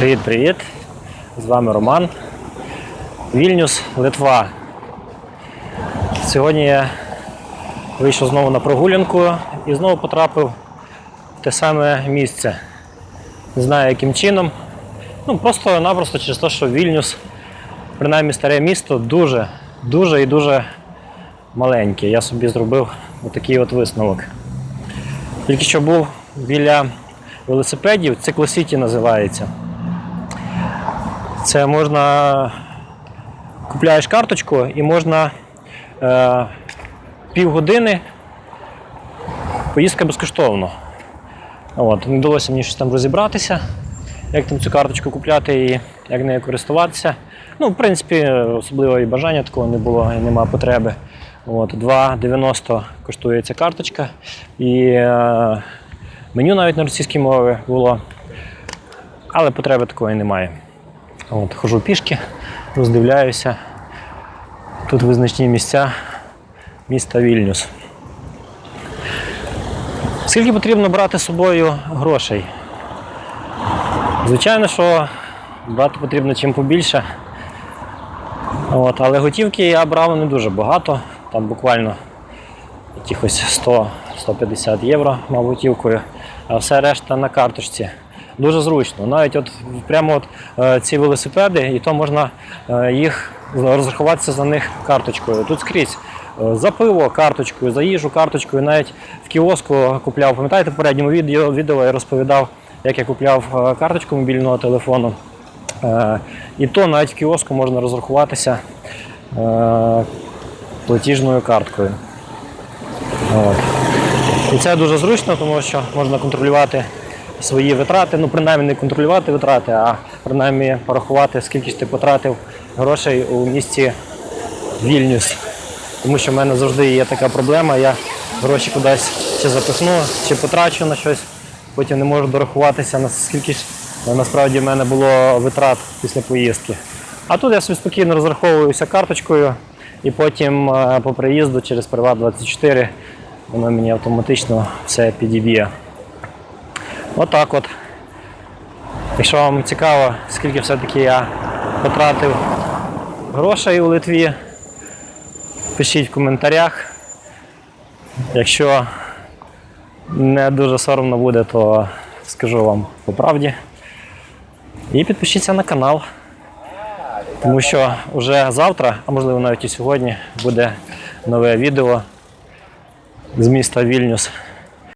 Привіт-привіт! З вами Роман. Вільнюс, Литва. Сьогодні я вийшов знову на прогулянку і знову потрапив в те саме місце. Не знаю яким чином. Ну, просто-напросто через те, що Вільнюс, принаймні старе місто, дуже, дуже і дуже маленьке. Я собі зробив отакий от висновок. Тільки що був біля велосипедів, Циклосіті називається. Це можна купляєш карточку і можна е, півгодини поїздка безкоштовно. От, не вдалося мені щось там розібратися, як там цю карточку купляти і як нею користуватися. Ну, в принципі, особливо і бажання такого не було, і нема потреби. От, 2,90 коштує ця карточка. І е, меню навіть на російській мові було, але потреби такої немає. От, хожу пішки, роздивляюся. Тут визначні місця міста Вільнюс. Скільки потрібно брати з собою грошей? Звичайно, що брати потрібно чим побільше. От, але готівки я брав не дуже багато, там буквально якихось 100-150 євро мав готівкою, а все решта на карточці. Дуже зручно. Навіть от прямо от, е, ці велосипеди, і то можна е, їх розрахуватися за них карточкою. Тут скрізь е, за пиво карточкою, за їжу карточкою, навіть в кіоску купляв. Пам'ятаєте, в передньому відео, відео я розповідав, як я купляв карточку мобільного телефону. І то навіть в кіоску можна розрахуватися платіжною карткою. І це дуже зручно, тому що можна контролювати свої витрати, ну принаймні не контролювати витрати, а принаймні порахувати, скільки ж ти потратив грошей у місті Вільнюс. Тому що в мене завжди є така проблема, я гроші кудись чи запихну, чи потрачу на щось, потім не можу дорахуватися, наскільки ж насправді в мене було витрат після поїздки. А тут я собі спокійно розраховуюся карточкою і потім е, по приїзду через Приват 24 воно мені автоматично все підіб'є. Отак от. Якщо вам цікаво, скільки все-таки я потратив грошей у Литві, пишіть в коментарях. Якщо не дуже соромно буде, то скажу вам по правді. І підпишіться на канал. Тому що вже завтра, а можливо навіть і сьогодні, буде нове відео з міста Вільнюс.